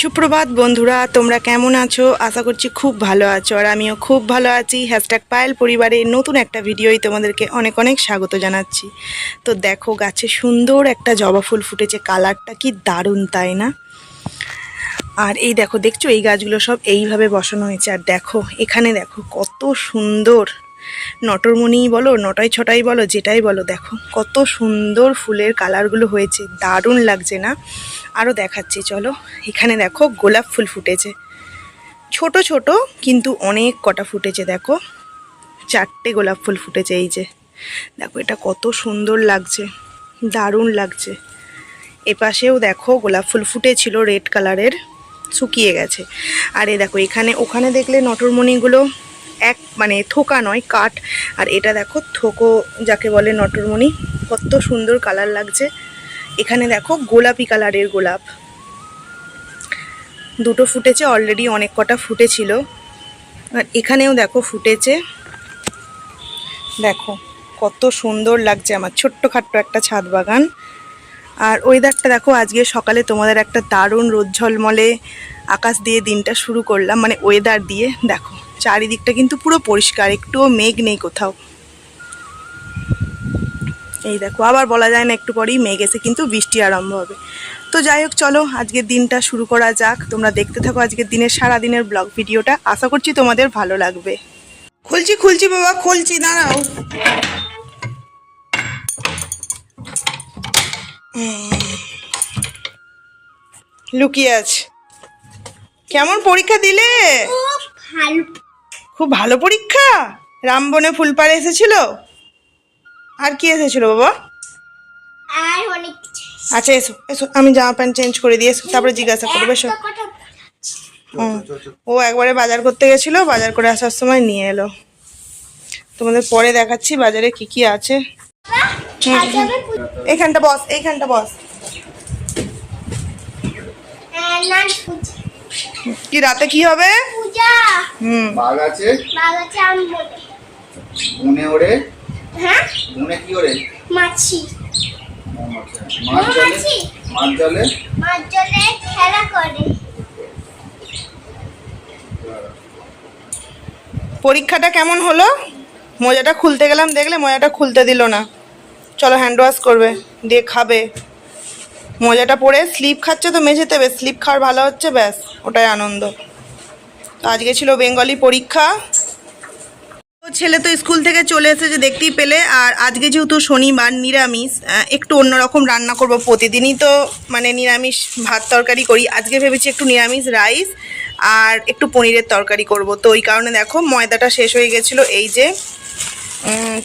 সুপ্রভাত বন্ধুরা, তোমরা কেমন আছো? আশা করছি খুব ভালো আছো আর আমিও খুব ভালো আছি। হ্যাশট্যাগ পায়েল পরিবারের নতুন একটা ভিডিওই তোমাদেরকে অনেক অনেক স্বাগত জানাচ্ছি। তো দেখো, গাছে সুন্দর একটা জবা ফুল ফুটেছে, কালারটা কি দারুণ, তাই না? আর এই দেখো, দেখছ এই গাছগুলো সব এইভাবে বসানো হয়েছে। আর দেখো, এখানে দেখো কত সুন্দর নটরমণিই বলো নটাই ছটাই বলো, যেটাই বলো, দেখো কত সুন্দর ফুলের কালারগুলো হয়েছে, দারুণ লাগছে না? আরও দেখাচ্ছি, চলো। এখানে দেখো গোলাপ ফুল ফুটেছে। ছোট ছোট, কিন্তু অনেক কটা ফুটেছে, দেখো। চারটে গোলাপ ফুল ফুটেছে এই যে। দেখো এটা কত সুন্দর লাগছে, দারুণ লাগছে। এপাশেও দেখো গোলাপ ফুল ফুটেছিল রেড কালারের, শুকিয়ে গেছে। আর এ দেখো, এখানে, ওখানে দেখলে নটরমণিগুলো এক মানে থোকা নয়, কাঠ। আর এটা দেখো, থোকো যাকে বলে নটরমণি, কত সুন্দর কালার লাগছে। এখানে দেখো, গোলাপি কালারের গোলাপ। দুটো ফুটেছে অলরেডি অনেক কটা ফুটেছিল। আর এখানেও দেখো, ফুটেছে। দেখো, কত সুন্দর লাগছে আমার ছোট্ট খাট্ট একটা ছাদ বাগান। আর ওয়েদারটা দেখো, আজকে সকালে তোমাদের একটা দারুণ রোদ ঝলমলে আকাশ দিয়ে দিনটা শুরু করলাম মানে ওয়েদার দিয়ে, দেখো। চারিদিকটা কিন্তু পুরো পরিষ্কার, একটুও মেঘ নেই কোথাও। এই দেখো, আবার বলা যায় না একটু পরেই মেঘ এসে কিন্তু বৃষ্টি আরম্ভ হবে। তো যাই হোক, চলো আজকের দিনটা শুরু করা যাক। তোমরা দেখতে থাকো আজকের দিনের সারা দিনের ব্লগ ভিডিওটা। আশা করছি তোমাদের ভালো লাগবে। খুলছি খুলছি বাবা, খুলছি, দাঁড়াও। লুকিয়ে আছে। কেমন পরীক্ষা দিলে? খুব ভালো পরীক্ষা? রামবনে ফুলপাড়ে এসেছিল? আর কি এসেছিল বাবা? আর অনেক আচ্ছা এসো এসো আমি জামা প্যান্ট চেঞ্জ করে দিয়ে এসো তারপরে জিজ্ঞাসা করব এসো হুম। ও একবারে বাজার করতে গেছিল বাজার করে আসার সময় নিয়ে এলো। তোমাদের পরে দেখাচ্ছি বাজারে কি কি আছে। এইখানটা বস এইখানটা বস। পূজা কি রাতে কি হবে? পূজা। হুম। বাঘ আছে? বাগাতে আম বলে বনে ওড়ে? হ্যাঁ? বনে কি ওড়ে? মাছি। মাছ জলে? মাছ। জলে? মাছ জলে খেলা করে। পরীক্ষাটা কেমন হলো? মোজাটা খুলতে গেলাম দেখলে মোজাটা খুলতে দিল না। চলো হ্যান্ড ওয়াশ করবে দিয়ে খাবে। মোজাটা পরে স্লিপ খাচ্ছে তো মেঝেতে বেশ স্লিপ খাওয়ার ভালো হচ্ছে ব্যাস। ওটাই আনন্দ। তো আজকে ছিল বেঙ্গলি পরীক্ষা। তো ছেলে তো স্কুল থেকে চলে এসেছে, দেখতেই পেলে। আর আজকে যেহেতু শনিবার, নিরামিষ একটু অন্যরকম রান্না করব। প্রতিদিনই তো মানে নিরামিষ ভাত তরকারি করি। আজকে ভেবেছি একটু নিরামিষ রাইস আর একটু পনিরের তরকারি করব। তো ওই কারণে দেখো, ময়দাটা শেষ হয়ে গেছিল। এই যে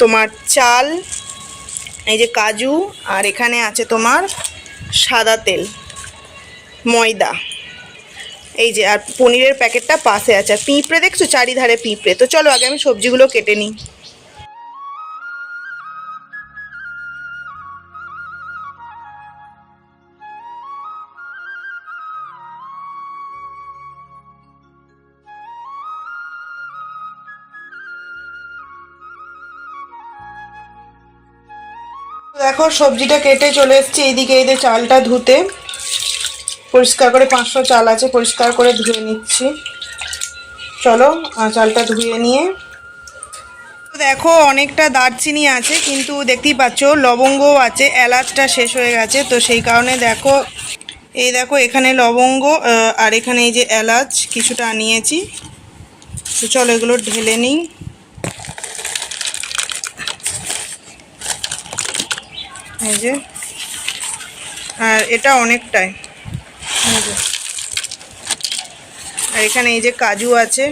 তোমার চাল, এই যে কাজু, আর এখানে আছে তোমার সাদা তেল, ময়দা। এই যে, আর পনিরের প্যাকেটটা পাশে আছে। আর পিঁপড়ে দেখছ? চারিধারে পিঁপড়ে। তো চলো, আগে আমি সবজিগুলো কেটে নিই। দেখো, সবজিটা কেটে চলে এসেছি। এইদিকে এই চালটা ধুতে। পরিষ্কার করে, পাঁচশো চাল আছে, পরিষ্কার করে ধুয়ে নিচ্ছি। চলো চালটা ধুয়ে নিয়ে। দেখো, অনেকটা দারচিনি আছে, কিন্তু দেখতেই পাচ্ছ, লবঙ্গও আছে, এলাচটা শেষ হয়ে গেছে। তো সেই কারণে দেখো, এই দেখো, এখানে লবঙ্গ আর এখানে এই যে এলাচ, কিছুটা নিয়েছি। তো চলো, এগুলো ঢেলে নিই। এই যে, আর এটা অনেকটাই। আর এখানে এই যে কাজু আছে।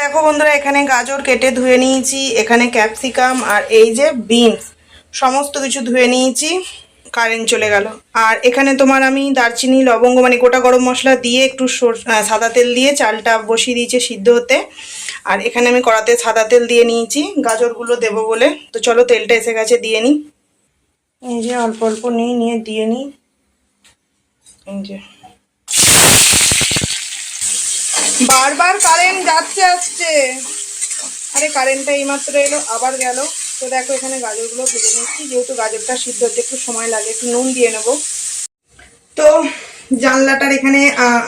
দেখো বন্ধুরা, এখানে গাজর কেটে ধুয়ে নিয়েছি, এখানে ক্যাপসিকাম আর এই যে বিনস, সমস্ত কিছু ধুয়ে নিয়েছি, কারেন্ট চলে গেল। আর এখানে তোমার আমি দারচিনি, লবঙ্গ মানে গোটা গরম মশলা দিয়ে একটু সাদা তেল দিয়ে চালটা বসিয়ে দিয়েছি সিদ্ধ হতে। আর এখানে আমি কড়াতে সাদা তেল দিয়ে নিয়েছি, গাজরগুলো দেবো বলে। তো চলো তেলটা এসে গেছে, দিয়ে নিই। এই যে অল্প অল্প নিয়ে নিয়ে, দিয়ে নিই। যে। বারবার কারেন্ট যাচ্ছে, আসছে। আরে কারেন্টটা এইমাত্র এলো, আবার গেল। তো দেখো এখানে গাজরগুলো ভেজে নিচ্ছি। যেহেতু গাজরটা সিদ্ধ হতে একটু সময় লাগে, একটু নুন দিয়ে নেব। তো জানলাটার এখানে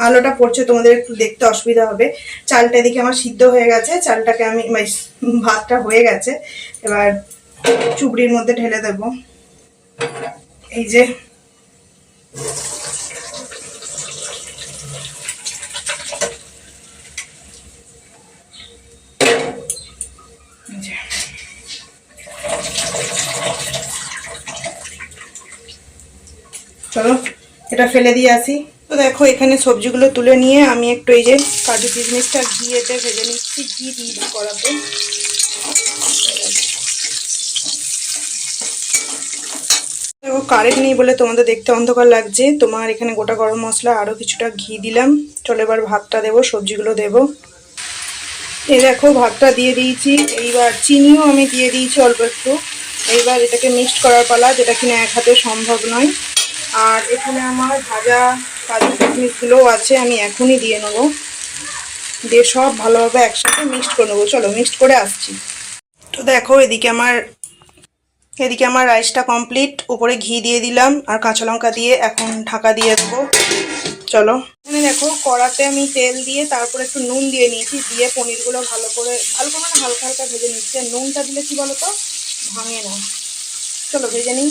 আলোটা পড়ছে, তোমাদের একটু দেখতে অসুবিধা হবে। চালটা এদিকে আমার সিদ্ধ হয়ে গেছে। চালটাকে আমি মানে ভাতটা হয়ে গেছে। এবার চুবড়ির মধ্যে ঢেলে দেব। এই যে। চলো, এটা ফেলে দিয়ে আসি। তো দেখো, এখানে সবজিগুলো তুলে নিয়ে আমি একটু এই যে কাজু কিশমিশটা ঘিয়েতে ভেজে নিচ্ছি, ঘি দিয়ে দিই কড়াতে। দেখো কারেন্ট নেই বলে তোমাদের দেখতে অন্ধকার লাগছে। তোমার এখানে গোটা গরম মশলা আরও কিছুটা ঘি দিলাম। চলো, এবার ভাতটা দেবো, সবজিগুলো দেবো। এই দেখো, ভাতটা দিয়ে দিয়েছি। এইবার চিনিও আমি দিয়ে দিয়েছি অল্প একটু। এইবার এটাকে মিক্সড করার পালা, যেটা কিনা এক হাতে সম্ভব নয়। আর এখানে আমার ভাজা কাজু কিশমিশগুলোও আছে, আমি এখনই দিয়ে নেব। দিয়ে সব ভালোভাবে একসাথে মিক্সড করে নেব। চলো, মিক্সড করে আসছি। তো দেখো, এদিকে আমার এদিকে আমার রাইসটা কমপ্লিট। উপরে ঘি দিয়ে দিলাম আর কাঁচা লঙ্কা দিয়ে এখন ঢাকা দিয়ে দেবো। চলো। এখানে দেখো, কড়াতে আমি তেল দিয়ে তারপরে একটু নুন দিয়ে নিয়েছি। দিয়ে পনিরগুলো ভালো করে ভালো করে না, হালকা হালকা ভেজে নিচ্ছি। আর নুনটা দিলে কি বলো তো ভাঙে না। চলো, ভেজে নিই।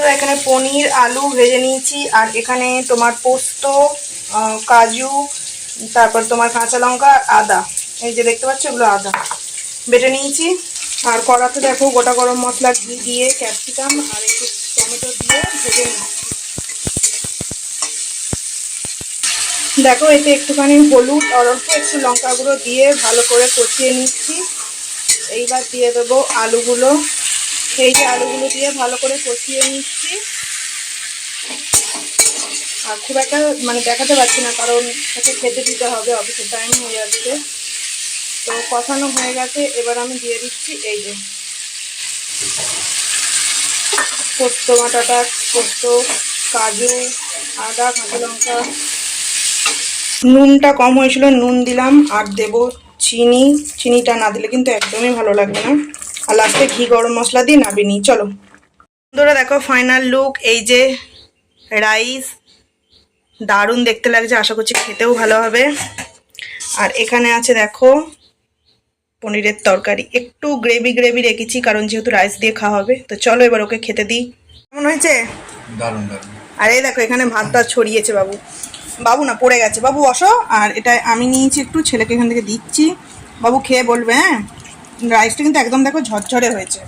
তো এখানে পনির, আলু ভেজে নিয়েছি, আর এখানে তোমার পোস্ত কাজু, তারপর তোমার কাঁচা লঙ্কা আর আদা। এই যে দেখতে পাচ্ছ এগুলো আদা। বেটে নিয়েছি। আর কড়াতে দেখো গোটা গরম মশলা ঘি দিয়ে ক্যাপসিকাম আর একটু টমেটো দিয়ে ভেজে নিচ্ছি দেখো, এতে একটুখানি হলুদ আর অল্প একটু লঙ্কা গুঁড়ো দিয়ে ভালো করে কষিয়ে নিচ্ছি। এইবার দিয়ে দেবো আলুগুলো। এই যে আলুগুলো দিয়ে ভালো করে কষিয়ে নিচ্ছি। আর খুব একটা মানে দেখাতে পারছি না, কারণ একে খেতে দিতে হবে, অফিসের টাইম হয়ে যাচ্ছে। তো কষানো হয়ে গেছে, এবার আমি দিয়ে দিচ্ছি এই যে পোস্ত বাটাটা, পোস্ত, কাজু, আদা, কাঁচা লঙ্কা। নুনটা কম হয়েছিল, নুন দিলাম, আর দেব চিনি। চিনিটা না দিলে কিন্তু একদমই ভালো লাগবে না। আর লাস্টে ঘি গরম মশলা দিয়ে নাবি নিই চলো। বন্ধুরা দেখো ফাইনাল লুক এই যে রাইস দারুণ দেখতে লাগছে আশা করছি খেতেও ভালো হবে। আর এখানে আছে দেখো পনিরের তরকারি। একটু গ্রেভি গ্রেভি রেখেছি কারণ যেহেতু রাইস দিয়ে খাওয়া হবে তো চলো এবার ওকে খেতে দিই। কেমন হয়েছে? দারুণ দারুণ। আর এই দেখো এখানে ভাতটা ছড়িয়েছে বাবু। বাবু না পড়ে গেছে। বাবু বসো। আর এটা আমি নিয়েছি একটু ছেলেকে এখান থেকে দিচ্ছি। বাবু খেয়ে বলবে হ্যাঁ? রাইসটা কিন্তু একদম দেখো ঝরঝরে হয়েছে।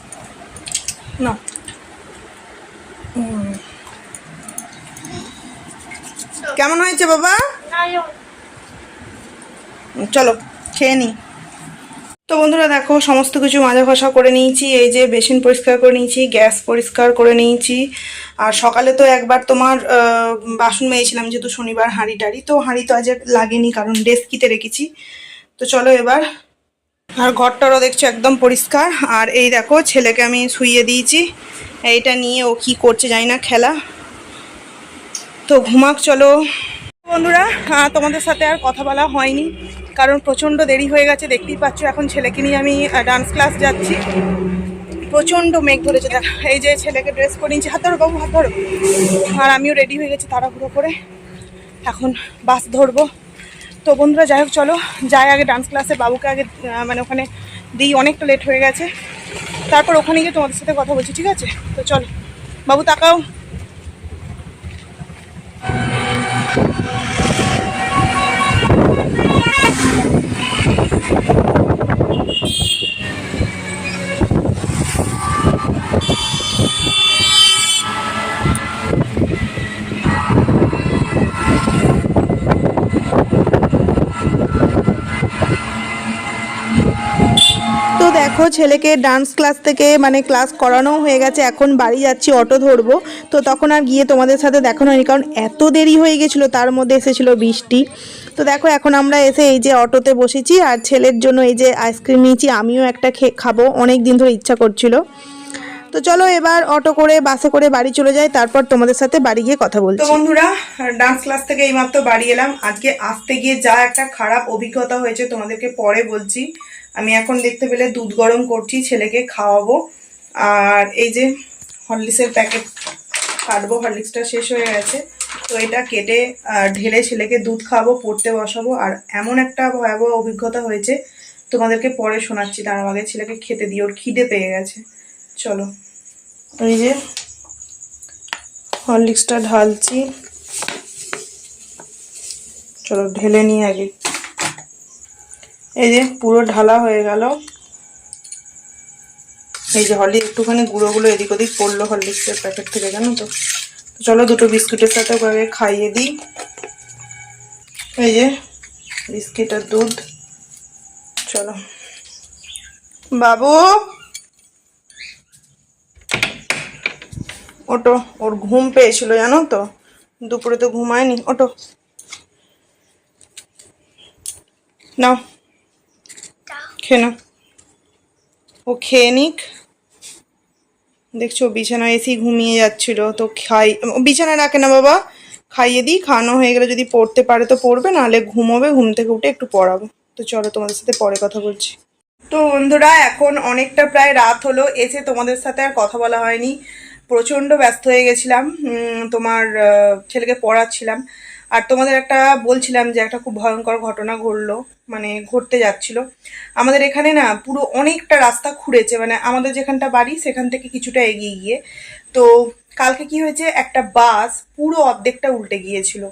না। কেমন হয়েছে বাবা? চলো, খেয়ে নিই তো বন্ধুরা দেখো, সমস্ত কিছু মাজা ঘষা করে নিয়েছি, এই যে বেসিন পরিষ্কার করে নিয়েছি, গ্যাস পরিষ্কার করে নিয়েছি। আর সকালে তো একবার তোমার বাসন মেয়েছিলাম যেহেতু শনিবার হাঁড়ি টাড়ি তো হাঁড়ি তো আজ লাগেনি, কারণ ডেস্কিতে রেখেছি। তো চলো এবার আর ঘরটারও দেখছ একদম পরিষ্কার। আর এই দেখো, ছেলেকে আমি শুইয়ে দিয়েছি। এইটা নিয়ে ও কি করছে জানি না, খেলা। তো ঘুমাক, চলো। বন্ধুরা তোমাদের সাথে আর কথা বলা হয়নি, কারণ প্রচণ্ড দেরি হয়ে গেছে। দেখতেই পাচ্ছ, এখন ছেলেকে নিয়ে আমি ডান্স ক্লাস যাচ্ছি। প্রচণ্ড মেঘ ধরেছে, দেখ। এই যে ছেলেকে ড্রেস করে নিয়েছি, হাত ধরো বাবু, হাত ধরো। আর আমিও রেডি হয়ে গেছি, তাড়াহুড়ো করে। এখন বাস ধরবো। তো বন্ধুরা, যাই হোক, চলো, যাই আগে ডান্স ক্লাসে বাবুকে আগে মানে ওখানে দিই, অনেকটা লেট হয়ে গেছে। তারপর ওখানে গিয়ে তোমাদের সাথে কথা বলছি, ঠিক আছে? তো চলো, বাবু তাকাও তো দেখো ছেলেকে ডান্স ক্লাস থেকে মানে ক্লাস করানো হয়ে গেছে, এখন বাড়ি যাচ্ছি অটো ধরবো। তো তখন আর গিয়ে তোমাদের সাথে দেখানো হয়নি, কারণ এত দেরি হয়ে গেছিল, তার মধ্যে এসেছিল বৃষ্টি। তো দেখো এখন আমরা এসে এই যে অটোতে বসেছি, আর ছেলের জন্য এই যে আইসক্রিম নিয়েছি, আমিও একটা খেয়ে খাব অনেক দিন ধরে ইচ্ছা করছিল। তো চলো এবার অটো করে বাসে করে বাড়ি চলে যাই, তারপর তোমাদের সাথে বাড়ি গিয়ে কথা বলছি। তো বন্ধুরা ডান্স ক্লাস থেকে এইমাত্র বাড়ি এলাম। আজকে আসতে গিয়ে যা একটা খারাপ অভিজ্ঞতা হয়েছে তোমাদেরকে পরে বলছি। আমি এখন দেখতে পেলে দুধ গরম করছি, ছেলেকে খাওয়াবো। আর এই যে হরলিক্সের প্যাকেট কাটবো, হরলিক্সটা শেষ হয়ে গেছে। তো এটা কেটে ঢেলে ছেলেকে দুধ খাওয়াবো, পড়তে বসাবো। আর এমন একটা ভয়াবহ অভিজ্ঞতা হয়েছে, তোমাদেরকে পরে শোনাচ্ছি। তার আগে ছেলেকে খেতে দিই, ওর খিদে পেয়ে গেছে। চলো। এই যে হরলিক্সটা ঢালছি। চলো, ঢেলে নিই আগে। এই যে পুরো ঢালা হয়ে গেল। এই যে হলি একটুখানি গুঁড়োগুলো এদিক ওদিক পড়ল হরলিক্সের প্যাকেট থেকে, জানো তো চলো দুটো বিস্কুটের সাথে ওকে খাইয়ে দিই। এই যে বিস্কিট আর দুধ। চলো। বাবু! ওটো, ওর ঘুম পেয়েছিল, জানো তো? দুপুরে তো ঘুমায়নি। ওটো। নাও। খেয়ে নাও। ও খেয়ে নিক। দেখছ বিছানায় এসি ঘুমিয়ে যাচ্ছিল, তো খাই ও বিছানায় রাখে না বাবা, খাইয়ে দিই, খাওয়ানো হয়ে গেলে যদি পড়তে পারে তো পড়বে, নাহলে ঘুমোবে, ঘুম থেকে উঠে একটু পড়াবো। তো চলো তোমাদের সাথে পরে কথা বলছি। তো বন্ধুরা, এখন অনেকটা প্রায় রাত হলো, এসে তোমাদের সাথে আর কথা বলা হয়নি। প্রচণ্ড ব্যস্ত হয়ে গেছিলাম তোমার ছেলেকে পড়াচ্ছিলাম। আর তোমাদের একটা বলছিলাম যে একটা খুব ভয়ঙ্কর ঘটনা ঘটলো মানে ঘটতে যাচ্ছিল। আমাদের এখানে না পুরো অনেকটা রাস্তা খুঁড়েছে মানে আমাদের যেখানটা বাড়ি সেখান থেকে কিছুটা এগিয়ে গিয়ে। তো কালকে কি হয়েছে, একটা বাস পুরো অর্ধেকটা উল্টে গিয়েছিল।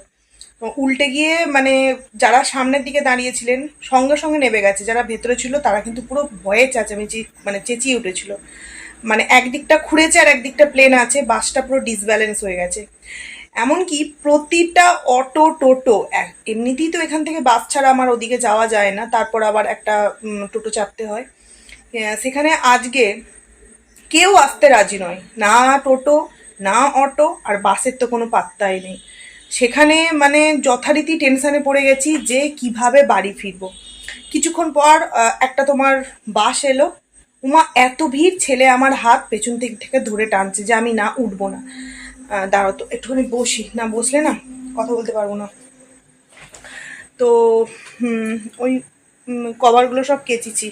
উল্টে গিয়ে মানে যারা সামনের দিকে দাঁড়িয়েছিলেন, সঙ্গে সঙ্গে নেমে গেছে। যারা ভেতরে ছিল তারা কিন্তু পুরো ভয়ে চেঁচামেচি মানে চেঁচিয়ে উঠেছিল। মানে একদিকটা খুঁড়েছে আর একদিকটা প্লেন আছে, বাসটা পুরো ডিসব্যালেন্স হয়ে গেছে। এমনকি প্রতিটা অটো টোটো এমনিতেই তো এখান থেকে বাস ছাড়া আমার ওদিকে যাওয়া যায় না, তারপর আবার একটা টোটো চাপতে হয়। সেখানে আজকে কেউ আসতে রাজি নয়। না টোটো, না অটো, আর বাসের তো কোনো পাত্তাই নেই। সেখানে মানে যথারীতি টেনশানে পড়ে গেছি যে কীভাবে বাড়ি ফিরবো। কিছুক্ষণ পর একটা তোমার বাস এলো। উমা, এত ভিড়, ছেলে আমার হাত পেছন দিক থেকে ধরে টানছে যে আমি না উঠবো না। দাঁড়াও তো, একটুখানি বসি। না, বসলে না কথা বলতে পারব না। তো ওই কভারগুলো সব কেচিছি।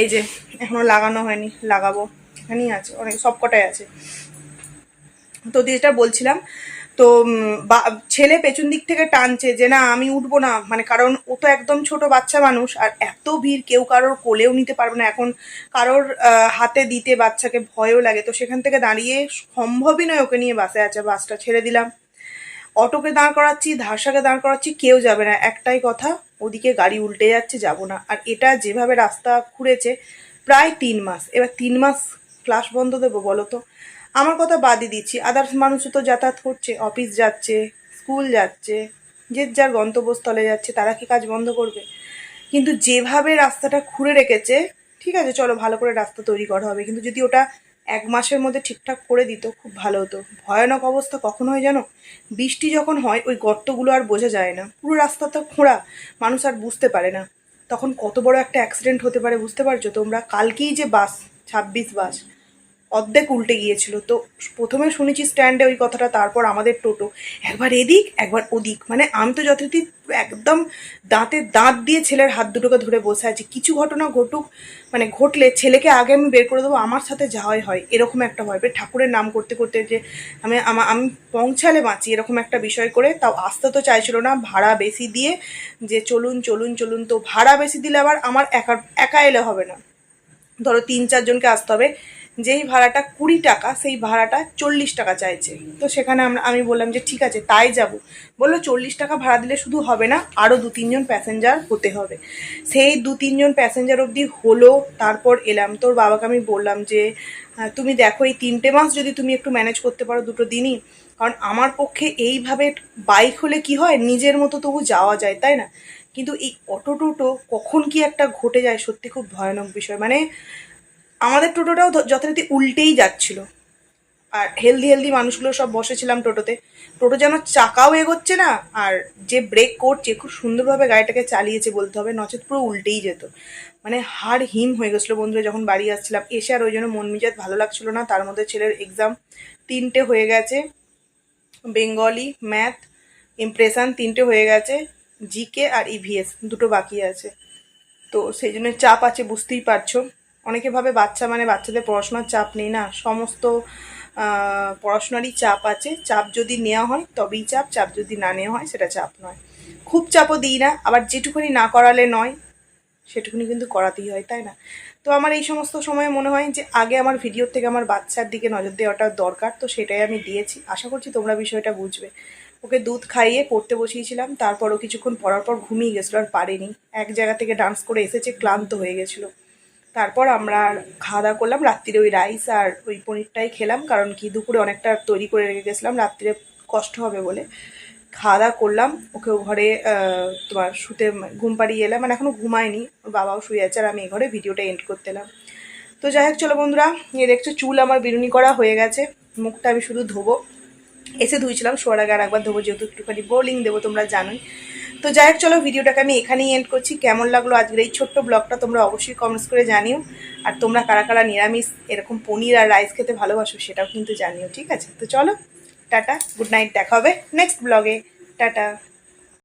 এই যে, এখনও লাগানো হয়নি, লাগাবো। এখানেই আছে, অনেক সব কটাই আছে। তো যেটা বলছিলাম তো ছেলে পেছন দিক থেকে টানছে যে না, আমি উঠবো না। মানে কারণ ও তো একদম ছোট বাচ্চা মানুষ, আর এত ভিড় কেউ কারোর কোলেও নিতে পারবে না। এখন কারোর হাতে দিতে বাচ্চাকে ভয়ও লাগে। তো সেখান থেকে দাঁড়িয়ে সম্ভবই নয় ওকে নিয়ে বাসে আছে, বাসটা ছেড়ে দিলাম। অটোকে দাঁড় করাচ্ছি ধারসাকে দাঁড় করাচ্ছি, কেউ যাবে না। একটাই কথা, ওদিকে গাড়ি উল্টে যাচ্ছে, যাব না। আর এটা যেভাবে রাস্তা খুঁড়েছে, প্রায় তিন মাস। এবার তিন মাস ক্লাস বন্ধ দেবো, বলো তো? আমার কথা বাদই দিচ্ছি। আদার্স মানুষও তো যাতায়াত করছে অফিস যাচ্ছে স্কুল যাচ্ছে, যে যার গন্তব্যস্থলে যাচ্ছে, তারা কি কাজ বন্ধ করবে? কিন্তু যেভাবে রাস্তাটা খুঁড়ে রেখেছে, ঠিক আছে, চলো ভালো করে রাস্তা তৈরি করা হবে। কিন্তু যদি ওটা এক মাসের মধ্যে ঠিকঠাক করে দিত, খুব ভালো হতো। ভয়ানক অবস্থা কখন হয় জানো? বৃষ্টি যখন হয়, ওই গর্তগুলো আর বোঝা যায় না। পুরো রাস্তাটা খোঁড়া, মানুষ আর বুঝতে পারে না। তখন কত বড় একটা অ্যাক্সিডেন্ট হতে পারে, বুঝতে পারছ? তোমরা কালকেই যে বাস ছাব্বিশ বাস অর্ধেক উল্টে গিয়েছিল। তো প্রথমে শুনেছি স্ট্যান্ডে ওই কথাটা, তারপর আমাদের টোটো। একবার এদিক, একবার ওদিক। মানে আমি তো যথারীতি একদম দাঁতে দাঁত দিয়ে ছেলের হাত দুটোকে ধরে বসে আছি। কিছু ঘটনা ঘটুক মানে ঘটলে ছেলেকে আগে আমি বের করে দেবো, আমার সাথে যাওয়াই হয়। এরকম একটা ভয়। ঠাকুরের নাম করতে করতে যে আমি, আমা- আমি পৌঁছালে বাঁচি, এরকম একটা বিষয় করে, তাও আসতে তো চাইছিল না। ভাড়া বেশি দিয়ে যে চলুন চলুন চলুন। তো ভাড়া বেশি দিলে আবার আমার একা একা এলে হবে না। ধরো তিন চারজনকে আসতে হবে। যেই ভাড়াটা কুড়ি টাকা, সেই ভাড়াটা চল্লিশ টাকা চাইছে। তো সেখানে আমরা, আমি বললাম যে ঠিক আছে, তাই যাব। বলল চল্লিশ টাকা ভাড়া দিলে শুধু হবে না আরও দু তিনজন প্যাসেঞ্জার হতে হবে। সেই দু তিনজন প্যাসেঞ্জার অবধি হলো, তারপর এলাম। তোর বাবাকে আমি বললাম যে তুমি দেখো এই তিনটে মাস যদি তুমি একটু ম্যানেজ করতে পারো দুটো দিনই। কারণ আমার পক্ষে এইভাবে বাইক হলে কি হয়, নিজের মতো তবু যাওয়া যায়, তাই না? কিন্তু এই অটো টোটো কখন কি একটা ঘটে যায়, সত্যি খুব ভয়ানক বিষয়। মানে আমাদের টোটোটাও যথারীতি উল্টেই যাচ্ছিল। আর হেলদি হেলদি মানুষগুলো সব বসেছিলাম টোটোতে। টোটো যেন চাকাও এগোচ্ছে না, আর যে ব্রেক করছে, খুব সুন্দরভাবে গাড়িটাকে চালিয়েছে বলতে হবে, নচেত পুরো উল্টেই যেত। মানে হাড় হিম হয়ে গেছিল বন্ধুরা যখন বাড়ি আসছিলাম। এসে আর ওই জন্য মন মেজাজ ভালো লাগছিল না। তার মধ্যে ছেলের এক্সাম তিনটে হয়ে গেছে। বেঙ্গলি ম্যাথ ইমপ্রেশান তিনটে হয়ে গেছে। জিকে আর ইভিএস দুটো বাকি আছে। তো সেই জন্য চাপ আছে, বুঝতেই পারছ। অনেকে ভাবে বাচ্চা মানে বাচ্চাদের পড়াশোনার চাপ নেই না। সমস্ত পড়াশোনারই চাপ আছে। চাপ যদি নেওয়া হয়, তবেই চাপ। চাপ যদি না নেওয়া হয়, সেটা চাপ নয়। খুব চাপও দিই না। আবার যেটুকুনি না করালে নয়, সেটুকুনি কিন্তু করাতেই হয়, তাই না? তো আমার এই সমস্ত সময় মনে হয় যে, আগে আমার ভিডিওর থেকে আমার বাচ্চার দিকে নজর দেওয়াটা দরকার। তো সেটাই আমি দিয়েছি। আশা করছি তোমরা বিষয়টা বুঝবে। ওকে দুধ খাইয়ে পড়তে বসিয়েছিলাম। তারপরও কিছুক্ষণ পড়ার পর ঘুমিয়ে গেছিল আর পারেনি। এক জায়গা থেকে ডান্স করে এসেছে, ক্লান্ত হয়ে গেছিল। তারপর আমরা খাওয়া দাওয়া করলাম, রাত্রিরে ওই রাইস আর ওই পনিরটাই খেলাম, কারণ কি দুপুরে অনেকটা তৈরি করে রেখে গেছিলাম, রাত্রিরে কষ্ট হবে বলে। খাওয়া দাওয়া করলাম, ওকেও ঘরে তোমার শুতে ঘুম পাড়িয়ে এলাম মানে এখনও ঘুমায়নি, ওর বাবাও শুয়ে আছে আর আমি এই ঘরে ভিডিওটা এন্ড করতে এলাম। তো যাই হোক, চলো বন্ধুরা এ দেখছ চুল আমার বিরুনি করা হয়ে গেছে, মুখটা আমি শুধু ধোবো, এসে ধুইছিলাম, শোয়ার আগে আর একবার ধোবো, যেহেতু একটুখানি বোলিং দেবো তোমরা জানোই। তো যাই হোক, চলো ভিডিওটাকে আমি এখানেই এন্ড করছি। কেমন লাগল আজকের এই ছোট্ট ব্লগটা তোমরা অবশ্যই কমেন্টস করে জানিও। আর তোমরা কারা কারা নিরামিষ, এরকম পনির আর রাইস খেতে ভালোবাসো সেটাও কিন্তু জানিও, ঠিক আছে? তো চলো, টাটা গুড নাইট দেখা হবে নেক্সট ব্লগে টাটা।